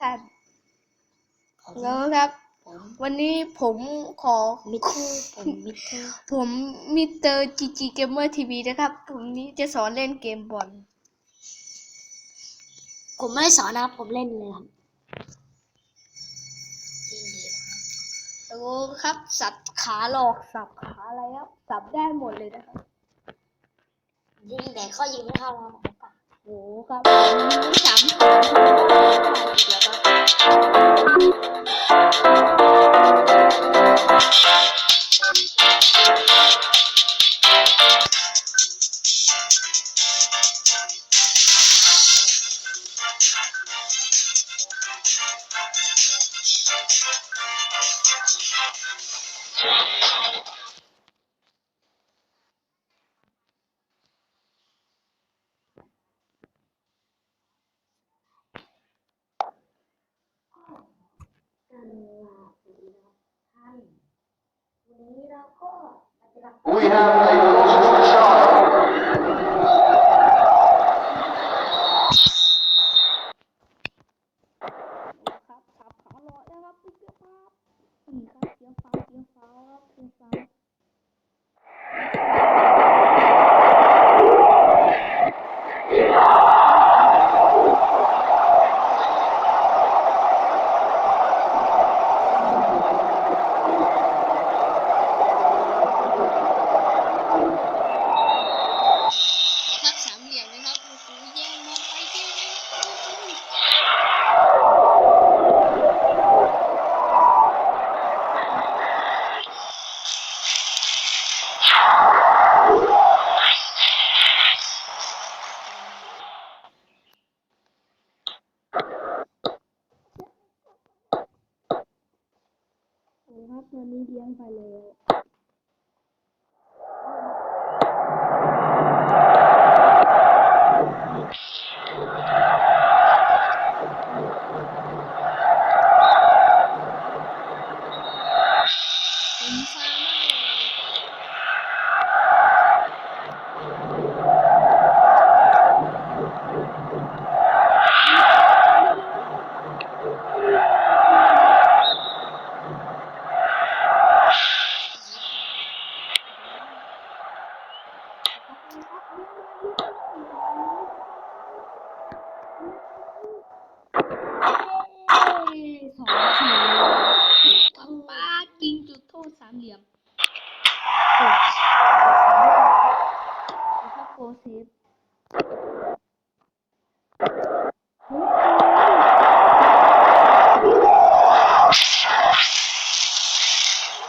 ท่านผมแล้วครับ ผมวันนี้ผมขอ มิเตอร์ผมมิเตอร์ผมมิสเตอร์จีจีเกมเมอร์ทีวีนะครับ ผมนี้จะสอนเล่นเกมบอลผมไม่ได้สอนนะครับ ผมเล่นเลยครับยิงเดียวแล้วครับ สับขาหลอกสับขาอะไรครับ สับได้หมดเลยนะครับ ยิงแต่ข้อยิงไม่เข้าแล้วผมปะโอ้ครับ ผมสามขาอีกแล้วค We have a ครับ ตอนนี้เลี้ยงไปแล้ว ผมฟ้ามากเลยเย้สองคะแนน ป้ากิงจุดโทษสามเหลี่ยมโอ้แล้วก็โก เซฟเฮ้ย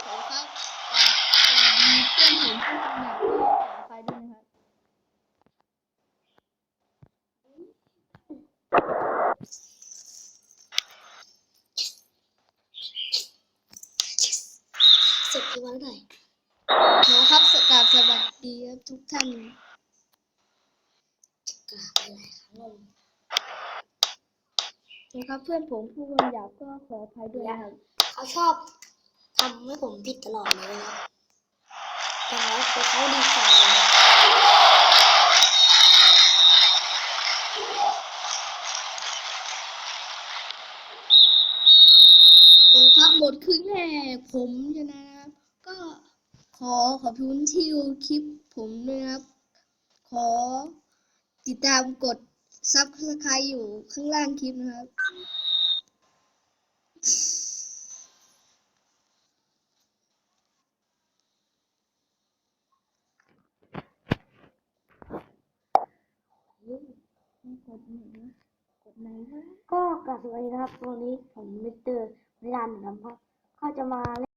ขอครับสวัสดีเพื่อนผมผู้กำลังที่ขอไฟด้วยนะครับเสร็จที่วันไหนขอครับสกราบสวัสดีครับทุกท่าน กราบไปหลายครั้งลงนะครับเพื่อนผมผู้คำหยาบก็ขออภัยด้วยนะครับ เขาชอบทำให้ผมผิดตลอดเลยนะครับอย่างน้อยคือเขาดีใจนะโอ้ครับหมดครึ่งแรกผมชนะครับ ก็ขอขอบคุณที่ดูคลิปผมด้วยนะครับ ขอ ติดตามกดซับสไครต์อยู่ข้างล่างคลิปนะครับ กดไหนนะกดไหนนะก็กราบสวัสดีนะครับ วันนี้ผมมิสเตอร์มิลานนะครับเขาจะมา